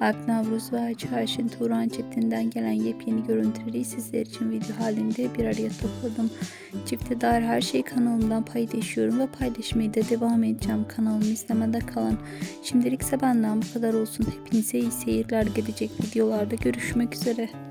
Alp Navruz ve Ayça Ayşin Turan Çetin'den gelen yepyeni görüntüleri sizler için video halinde bir araya topladım. Çifte dair her şeyi kanalımdan paylaşıyorum ve paylaşmaya da devam edeceğim. Kanalımı izlemede kalın. Şimdilik ise benden bu kadar olsun. Hepinize iyi seyirler gelecek videolarda görüşmek üzere.